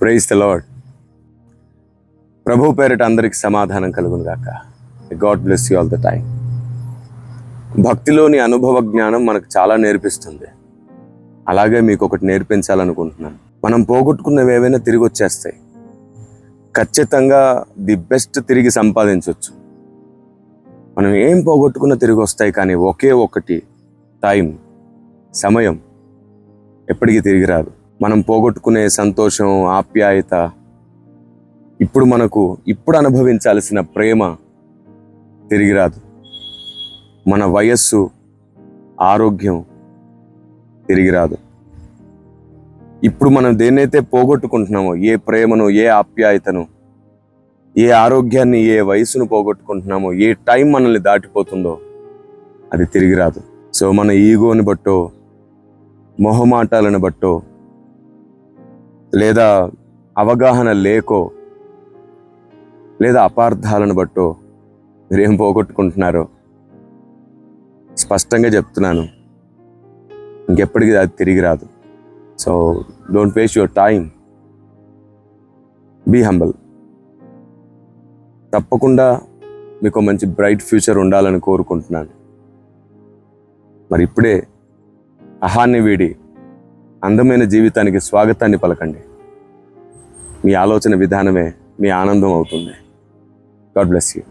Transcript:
Praise the lord ప్రభు పేరిట అందరికి సమాధానం కలుగును గాక. God bless you all the time భక్తిలోని అనుభవ జ్ఞానం మనకు చాలా నేర్పిస్తుంది. అలాగే మీకు ఒకటి నేర్పించాలనుకుంటున్నాను. మనం పోగొట్టుకున్నవి ఏవైనా తిరిగి వచ్చేస్తాయి. ఖచ్చితంగా ది బెస్ట్ తిరిగి సంపాదించవచ్చు మనం ఏం పోగొట్టుకున్నా తిరిగి వస్తాయి కానీ ఒకే ఒకటి టైం సమయం ఎప్పటికీ తిరిగి రాదు. మనం పోగొట్టుకునే సంతోషం ఆప్యాయత ఇప్పుడు మనకు ఇప్పుడు అనుభవించాల్సిన ప్రేమ తిరిగి రాదు. మన వయస్సు ఆరోగ్యం తిరిగి రాదు. ఇప్పుడు మనం దేన్నైతే పోగొట్టుకుంటున్నామో ఏ ప్రేమను ఏ ఆప్యాయతను ఏ ఆరోగ్యాన్ని ఏ వయసును పోగొట్టుకుంటున్నామో ఏ టైం మనల్ని దాటిపోతుందో అది తిరిగి రాదు. సో మన ఈగోని బట్టో మొహమాటాలను బట్టో లేదా అవగాహన లేకో లేదా అపార్థాలను బట్టో మీరేం పోగొట్టుకుంటున్నారో స్పష్టంగా చెప్తున్నాను. ఇంకెప్పటికీ అది తిరిగి రాదు. So don't waste your time be humble తప్పకుండా మీకు మంచి బ్రైట్ ఫ్యూచర్ ఉండాలని కోరుకుంటున్నాను. మరి ఇప్పుడే అహాన్ని వీడి అందమైన జీవితానికి స్వాగతాన్ని పలకండి. మీ ఆలోచన విధానమే మీ ఆనందం అవుతుంది. God bless you